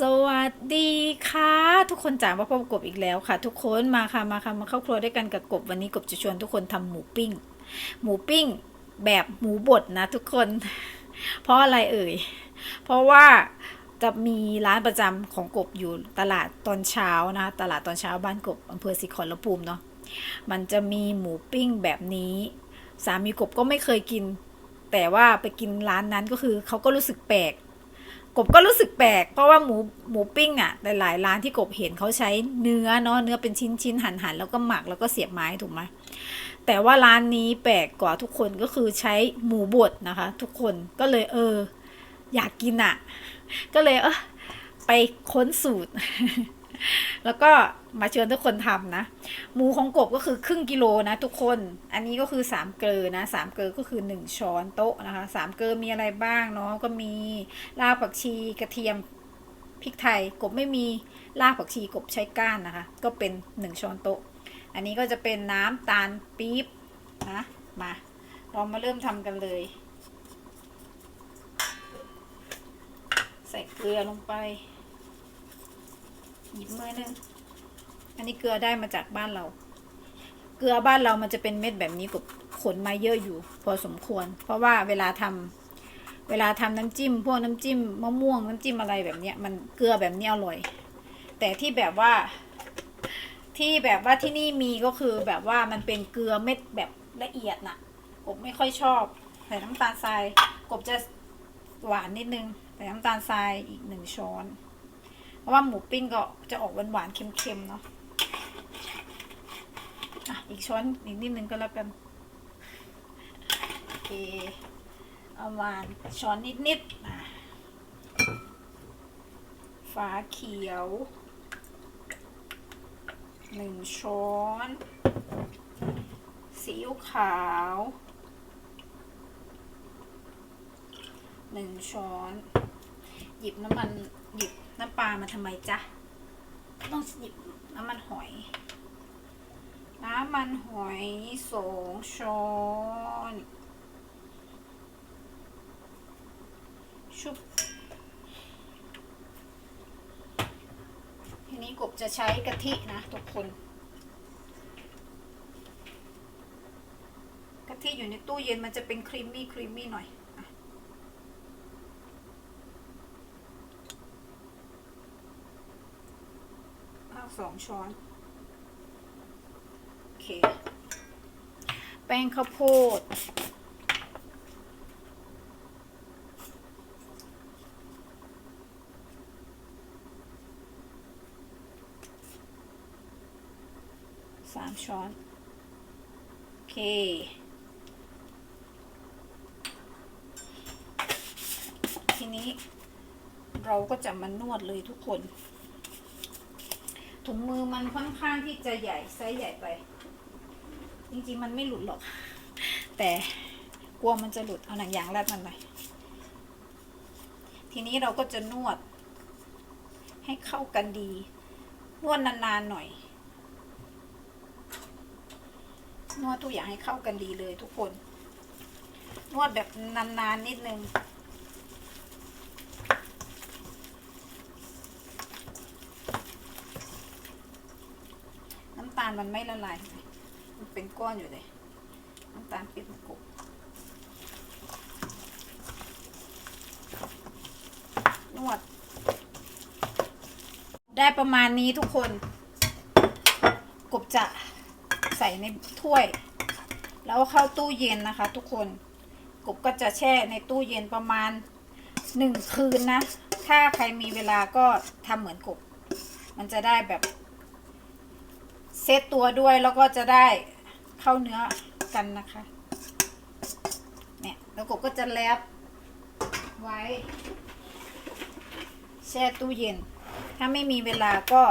สวัสดีค่ะ ทุกคนจ๋ามาพบกบอีกแล้วค่ะ ทุกคนมาค่ะมาค่ะมาเข้าครัวด้วยกันกับกบวันนี้กบจะชวนทุกคนทำหมูปิ้ง หมูปิ้งแบบหมูบดนะ ทุกคน เพราะอะไรเอ่ย เพราะว่าจะมีร้านประจำของกบอยู่ตลาดตอนเช้านะ ตลาดตอนเช้าบ้านกบอำเภอสิขอรภูมิเนาะมันจะมีหมูปิ้งแบบนี้ สามีกบก็ไม่เคยกิน แต่ว่าไปกินร้านนั้นก็คือเขาก็รู้สึกแปลก กบก็รู้สึกแปลกเพราะว่าหมูหมูปิ้งอะหลายๆร้านที่กบเห็นเขาใช้เนื้อเนาะเนื้อเป็นชิ้นชิ้นหั่นหั่นแล้วก็หมักแล้วก็เสียบไม้ถูกไหมแต่ว่าร้านนี้แปลกกว่าทุกคนก็คือใช้หมูบดนะคะ ทุกคนก็เลยเออ อยากกินอะ ก็เลยเออไปค้นสูตร แล้วก็มาเชิญทุกคนทำนะ หมูของกบก็คือครึ่งกิโลนะทุกคน อันนี้ก็คือสามเกลือนะสามเกลือก็คือหนึ่งช้อนโต๊ะนะคะสามเกลือมีอะไรบ้างเนาะก็มีรากผักชีกระเทียมพริกไทยกบไม่มีรากผักชีกบใช้ก้านนะคะ ก็เป็นหนึ่งช้อนโต๊ะ อันนี้ก็จะเป็นน้ำตาลปี๊บนะมาเรามาเริ่มทำกันเลยใส่เกลือลงไป หยิบมือนึงอันนี้เกลือได้มาจากบ้านเรา เกลือบ้านเรามันจะเป็นเม็ดแบบนี้กับขนมาเยอะอยู่ พอสมควร เพราะว่าเวลาทำเวลาทำน้ำจิ้ม พวกน้ำจิ้มมะม่วงน้ำจิ้มอะไรแบบเนี้ยมันเกลือแบบนี้อร่อย แต่ที่แบบว่า ที่แบบว่าที่นี่มีก็คือแบบว่ามันเป็นเกลือเม็ดแบบละเอียดน่ะกบไม่ค่อยชอบใส่น้ำตาลทรายกบจะหวานนิดนึงใส่น้ำตาลทรายอีกหนึ่งช้อน เพราะว่าหมูปิ้งก็จะออกหวานๆเค็มๆเนาะอะอีกช้อนอีกนิดนึงก็แล้วกันโอเคเอามาช้อนนิดๆอะฟ้าเขียวหนึ่งช้อนซีอิ๊วขาวหนึ่งช้อน หยิบน้ำมันหยิบ น้ำปลามาทำไมจ๊ะ ต้องหยิบน้ำมันหอย น้ำมันหอยสองช้อนชุบทีนี้กบจะใช้กะทินะทุกคน กะทิอยู่ในตู้เย็นมันจะเป็นครีมมี่ครีมมี่หน่อยอะเอา สองช้อน โอเค แป้งข้าวโพด สามช้อน โอเคทีนี้เราก็จะมานวดเลยทุกคน ถุงมือมันค่อนข้างที่จะใหญ่ไซส์ใหญ่ไป จริงๆมันไม่หลุดหรอก แต่กลัวมันจะหลุดเอาหนังยางรัดมันไปทีนี้เราก็จะนวด ให้เข้ากันดี นวดนานๆหน่อย นวดทุกอย่างให้เข้ากันดีเลยทุกคน นวดแบบนานๆนิดนึง น้ำตา ลมันไม่ละลาย มันเป็นก้อนอยู่เลย น้ำตาลปิดมะกรูดนวด ได้ประมาณนี้ทุกคน กบจะใส่ในถ้วย แล้วเข้าตู้เย็นนะคะ ทุกคน กบก็จะแช่ในตู้เย็นประมาณหนึ่งคืนนะ ถ้าใครมีเวลาก็ทำเหมือนกบ มันจะได้แบบ เซตตัวด้วยแล้วก็จะได้เข้าเนื้อกันนะคะ เนี่ยแล้วกบก็จะแลบไว้ แช่ตู้เย็น ถ้าไม่มีเวลาก็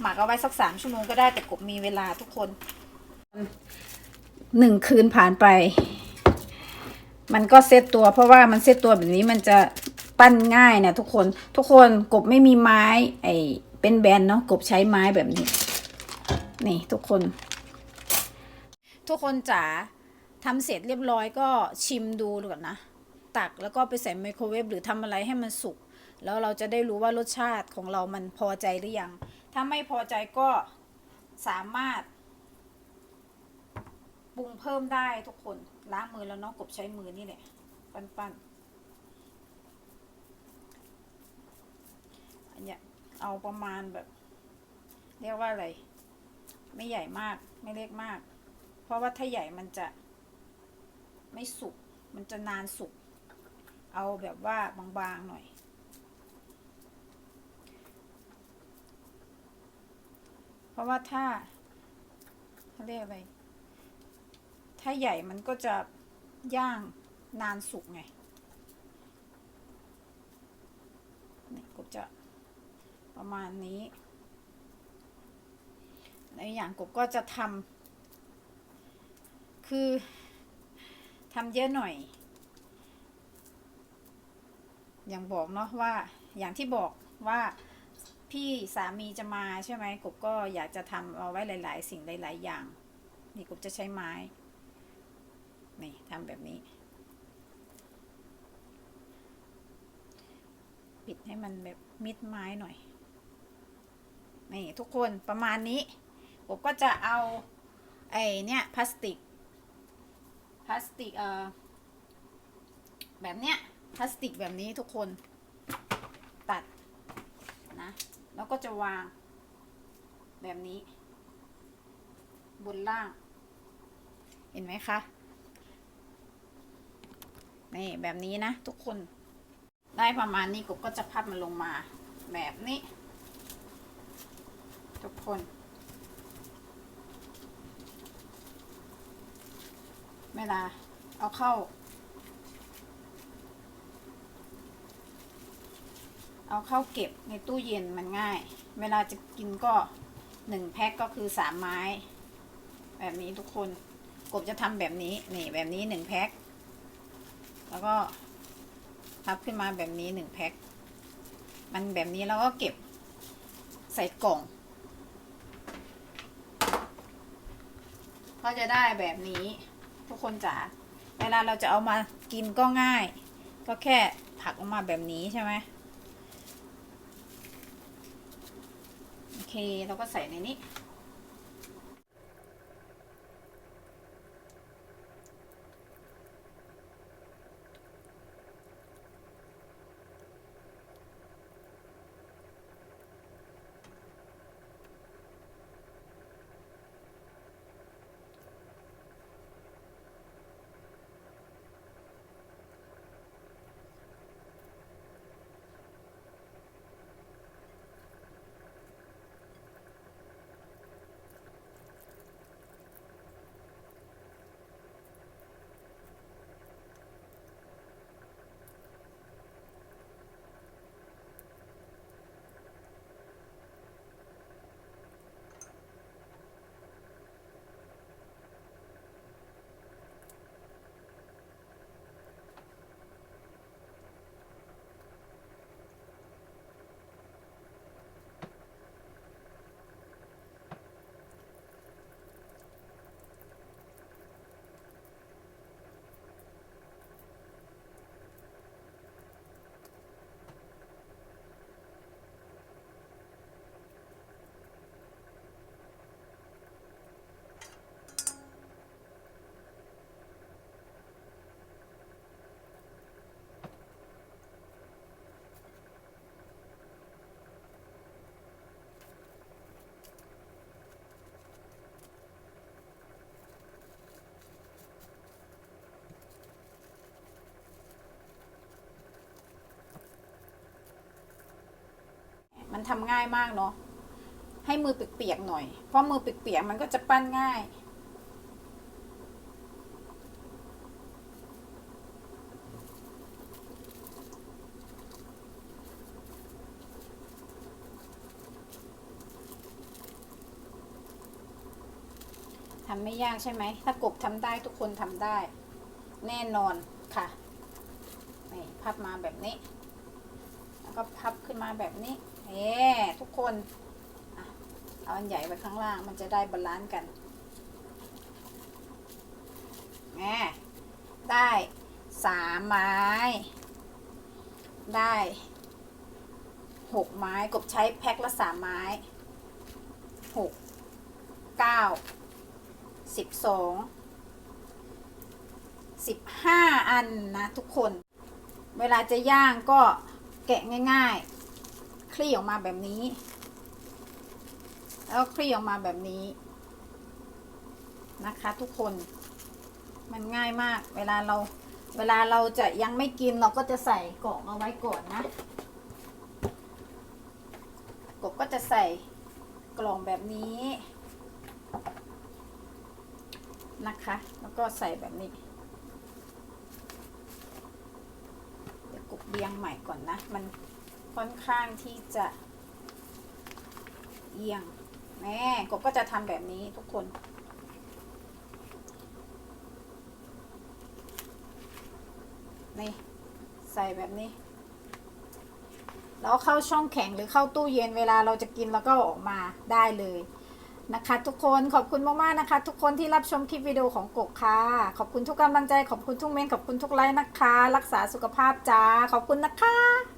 หมักเอาไว้สักสามชั่วโมงก็ได้แต่กบมีเวลาทุกคนหนึ่งคืนผ่านไป มันก็เซตตัว เพราะว่ามันเซตตัวแบบนี้มันจะปั้นง่ายนะทุกคน ทุกคนกบไม่มีไม้ ไอเป็นแบนเนาะกบใช้ไม้แบบนี้ นี่ทุกคน ทุกคนจ๋าทำเสร็จเรียบร้อยก็ชิมดูก่อนนะ ตักแล้วก็ไปใส่ไมโครเวฟหรือทำอะไรให้มันสุก แล้วเราจะได้รู้ว่ารสชาติของเรามันพอใจหรือยัง ถ้าไม่พอใจก็สามารถปรุงเพิ่มได้ทุกคนล้างมือแล้วเน้องกบใช้มือนี่แหละปั้นๆอันเนี้ยเอาประมาณแบบ เรียกว่าอะไร ไม่ใหญ่มากไม่เล็กมาก เพราะว่าถ้าใหญ่มันจะไม่สุก มันจะนานสุก เอาแบบว่าบางๆหน่อย เพราะว่าถ้าเขาเรียกอะไร ถ้าใหญ่มันก็จะย่างนานสุกไง นี่กบจะประมาณนี้ ในอย่างกบก็จะทำคือทำเยอะหน่อย อย่างบอกเนาะว่าอย่างที่บอกว่าพี่สามีจะมาใช่ไหมกบก็อยากจะทำเอาไว้หลาย ๆ สิ่งหลาย ๆ อย่าง นี่กบจะใช้ไม้ นี่ทำแบบนี้ ปิดให้มันแบบมิดไม้หน่อยนี่ทุกคนประมาณนี้ ผมก็จะเอาไอ้เนี่ยพลาสติกพลาสติกเอ่อแบบเนี้ยพลาสติกแบบนี้ทุกคนตัดนะแล้วก็จะวางแบบนี้ บนล่าง เห็นไหมคะนี่แบบนี้นะทุกคนได้ประมาณนี้กบก็จะพับมันลงมาแบบนี้ ทุกคน เวลา เอาเข้า เอาเข้าเก็บในตู้เย็นมันง่าย เวลาจะกินก็หนึ่งแพ็คก็คือสามไม้ แบบนี้ทุกคนกบจะทำแบบนี้ นี่แบบนี้หนึ่งแพ็ค แล้วก็พับขึ้นมาแบบนี้หนึ่งแพ็ค มันแบบนี้แล้วก็เก็บใส่กล่อง ก็จะได้แบบนี้ ทุกคนจ๋าเวลาเราจะเอามากินก็ง่าย ก็แค่ผักออกมาแบบนี้ใช่ไหมโอเคเราก็ใส่ในนี้ ทำง่ายมากเนาะให้มือเปียกๆหน่อย เพราะมือเปียกๆมันก็จะปั้นง่าย ทำไม่ยากใช่ไหม ถ้ากบทำได้ทุกคนทำได้ แน่นอนค่ะ นี่พับมาแบบนี้ แล้วก็พับขึ้นมาแบบนี้ เอ๊ทุกคนเอาอันใหญ่ไว้ข้างล่างมันจะได้บาลานซ์กันแหมได้สามไม้ ได้หกไม้กบใช้แพ็คละสามไม้หกเก้าสิบสองสิบห้าอันนะทุกคน เวลาจะย่างก็แกะง่าย ๆ คลี่ออกมาแบบนี้ แล้วคลี่ออกมาแบบนี้นะคะ ทุกคนมันง่ายมาก เวลาเราเวลาเราจะยังไม่กินเราก็จะใส่กล่องเอาไว้ก่อนนะกบก็จะใส่กล่องแบบนี้นะคะ แล้วก็ใส่แบบนี้เดี๋ยวกบเรียงใหม่ก่อนนะ มัน ค่อนข้างที่จะเอียงแม่กบก็จะทำแบบนี้ทุกคน นี่ ใส่แบบนี้ แล้วเข้าช่องแข็งหรือเข้าตู้เย็นเวลาเราจะกินแล้วก็ออกมาได้เลยนะคะทุกคนขอบคุณมากๆนะคะ ทุกคนที่รับชมคลิปวิดีโอของกกค่ะ ขอบคุณทุกกำลังใจขอบคุณทุกเมนขอบคุณทุกไลค์นะคะ รักษาสุขภาพจ้าขอบคุณนะคะ